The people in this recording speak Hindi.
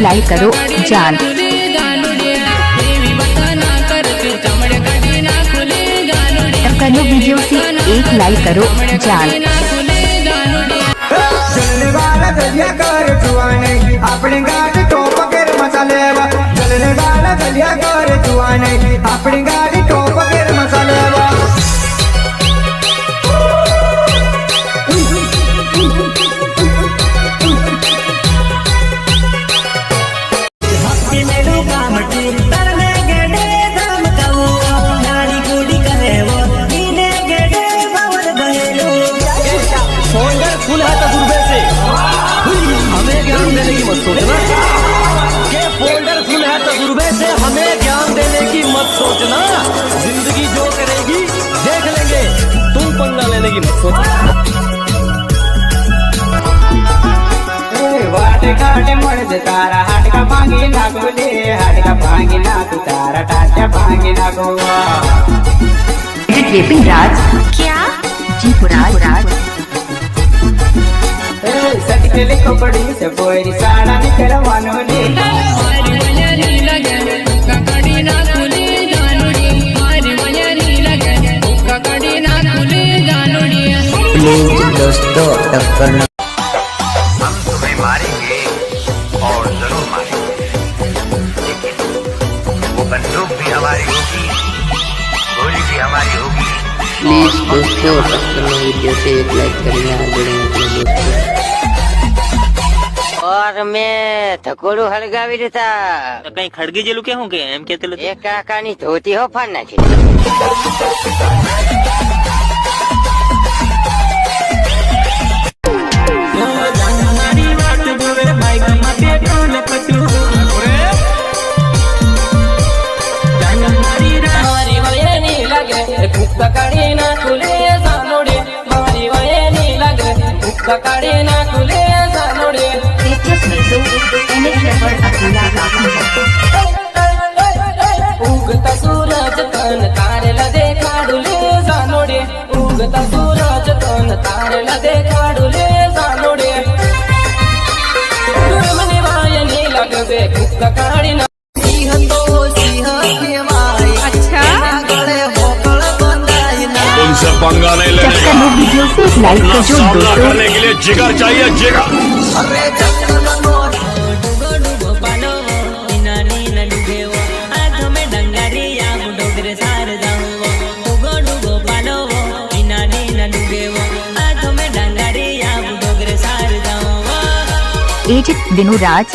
लाइक करो जान करो वीडियो से एक लाइक करो जान चलने वाला गलिया कर जुआने अपने गाड़ी टोप कर मसाले वा चलने वाला गलिया कर जुआने फोल्डर फुल तजुर्बे हमें देने की मत सोचना। फोल्डर फुल है तजुर्बे से हमें ज्ञान देने की मत सोचना। ज़िंदगी जो करेगी देख लेंगे। तुम पंगा लेने की मत सोचना। वाट काटे मर्द तारा हाटका भांगी भांगिना गोले हड़का भांगिना तू तारा टाचा भांगिना गोवा रेपिंग राज क्या जीपुराज सटकले कपड़ी से बोरी साड़ा निकर वानोली प्लीज़ दोस्तों टक्कर हम तुम्हें मारेंगे और ज़रूर मारेंगे बंदूक भी हमारी होगी गोली भी हमारी होगी प्लीज दोस्तों टक्कर वीडियो से एक लाइक करिए आप जुड़े अपने दोस्तों और મેં ધકોડું હળગાવી દીધા કઈ ખડગી જેલું કે હું કે એમ કેતે એક કાકાની ધોતી હો ફાડ નાખી लागे. भुक्त ना तुले जानोडे भारी वयाने लागे. भुक्त ना तुले जानोडे उगता सूरज तन तारेला दे काढुले जानोडे उगता सूरज तन तारेला दे काढुले जानोडे दुर्मने वायने लागवे भुक्त काढी पंगा नहीं लेने का वीडियो करने के लिए जिगर चाहिए जिगर। एजित विनुराज